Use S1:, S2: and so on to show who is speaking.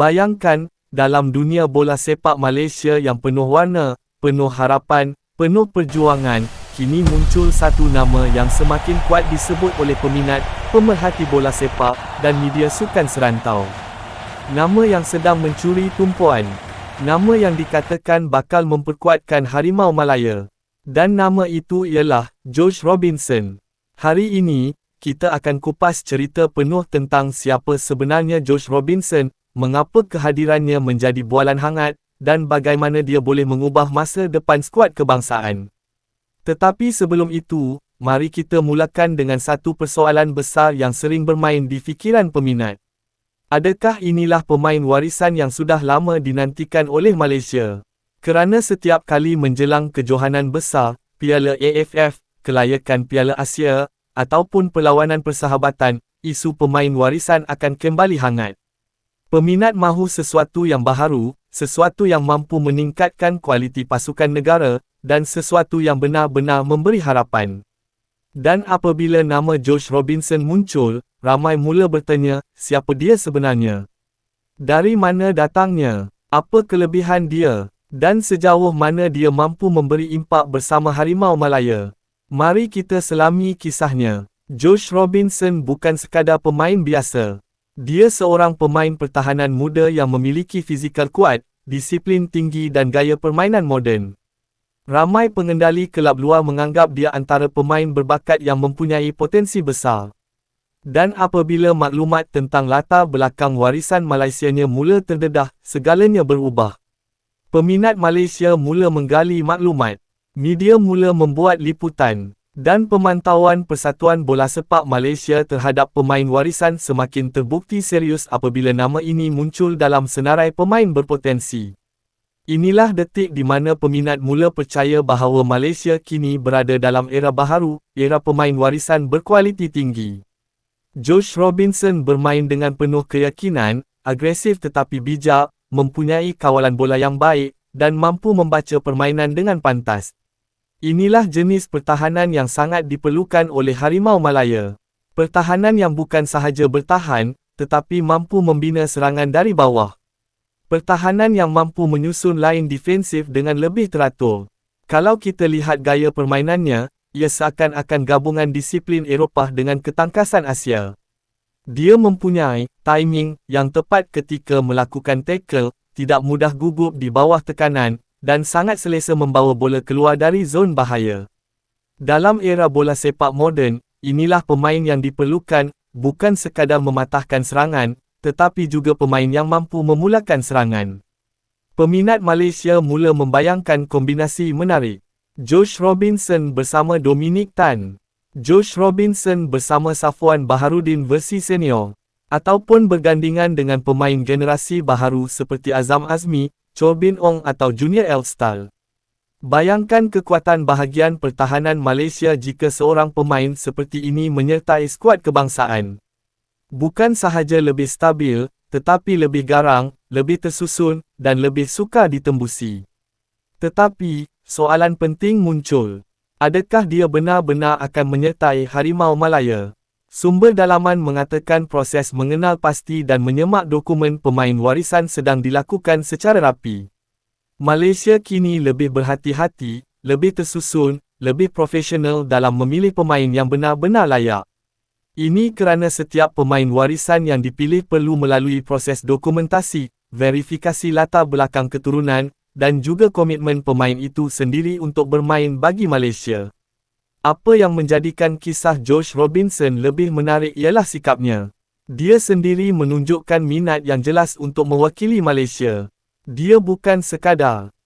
S1: Bayangkan, dalam dunia bola sepak Malaysia yang penuh warna, penuh harapan, penuh perjuangan, kini muncul satu nama yang semakin kuat disebut oleh peminat, pemerhati bola sepak, dan media sukan serantau. Nama yang sedang mencuri tumpuan. Nama yang dikatakan bakal memperkuatkan Harimau Malaya. Dan nama itu ialah Josh Robinson. Hari ini, kita akan kupas cerita penuh tentang siapa sebenarnya Josh Robinson, mengapa kehadirannya menjadi bualan hangat, dan bagaimana dia boleh mengubah masa depan skuad kebangsaan. Tetapi sebelum itu, mari kita mulakan dengan satu persoalan besar yang sering bermain di fikiran peminat. Adakah inilah pemain warisan yang sudah lama dinantikan oleh Malaysia? Kerana setiap kali menjelang kejohanan besar, Piala AFF, kelayakan Piala Asia, ataupun perlawanan persahabatan, isu pemain warisan akan kembali hangat. Peminat mahu sesuatu yang baharu, sesuatu yang mampu meningkatkan kualiti pasukan negara, dan sesuatu yang benar-benar memberi harapan. Dan apabila nama Josh Robinson muncul, ramai mula bertanya, siapa dia sebenarnya? Dari mana datangnya? Apa kelebihan dia? Dan sejauh mana dia mampu memberi impak bersama Harimau Malaya? Mari kita selami kisahnya. Josh Robinson bukan sekadar pemain biasa. Dia seorang pemain pertahanan muda yang memiliki fizikal kuat, disiplin tinggi dan gaya permainan moden. Ramai pengendali kelab luar menganggap dia antara pemain berbakat yang mempunyai potensi besar. Dan apabila maklumat tentang latar belakang warisan Malaysianya mula terdedah, segalanya berubah. Peminat Malaysia mula menggali maklumat. Media mula membuat liputan dan pemantauan Persatuan Bola Sepak Malaysia terhadap pemain warisan semakin terbukti serius apabila nama ini muncul dalam senarai pemain berpotensi. Inilah detik di mana peminat mula percaya bahawa Malaysia kini berada dalam era baharu, era pemain warisan berkualiti tinggi. Josh Robinson bermain dengan penuh keyakinan, agresif tetapi bijak, mempunyai kawalan bola yang baik, dan mampu membaca permainan dengan pantas. Inilah jenis pertahanan yang sangat diperlukan oleh Harimau Malaya. Pertahanan yang bukan sahaja bertahan, tetapi mampu membina serangan dari bawah. Pertahanan yang mampu menyusun lain defensif dengan lebih teratur. Kalau kita lihat gaya permainannya, ia seakan-akan gabungan disiplin Eropah dengan ketangkasan Asia. Dia mempunyai timing yang tepat ketika melakukan tackle, tidak mudah gugup di bawah tekanan, dan sangat selesa membawa bola keluar dari zon bahaya. Dalam era bola sepak moden, inilah pemain yang diperlukan, bukan sekadar mematahkan serangan, tetapi juga pemain yang mampu memulakan serangan. Peminat Malaysia mula membayangkan kombinasi menarik. Josh Robinson bersama Dominic Tan. Josh Robinson bersama Safwan Baharudin versi senior. Ataupun bergandingan dengan pemain generasi baharu seperti Azam Azmi, Chobin Ong atau Junior Elstal. Bayangkan kekuatan bahagian pertahanan Malaysia jika seorang pemain seperti ini menyertai skuad kebangsaan. Bukan sahaja lebih stabil, tetapi lebih garang, lebih tersusun, dan lebih suka ditembusi. Tetapi, soalan penting muncul. Adakah dia benar-benar akan menyertai Harimau Malaya? Sumber dalaman mengatakan proses mengenal pasti dan menyemak dokumen pemain warisan sedang dilakukan secara rapi. Malaysia kini lebih berhati-hati, lebih tersusun, lebih profesional dalam memilih pemain yang benar-benar layak. Ini kerana setiap pemain warisan yang dipilih perlu melalui proses dokumentasi, verifikasi latar belakang keturunan, dan juga komitmen pemain itu sendiri untuk bermain bagi Malaysia. Apa yang menjadikan kisah Josh Robinson lebih menarik ialah sikapnya. Dia sendiri menunjukkan minat yang jelas untuk mewakili Malaysia. Dia bukan sekadar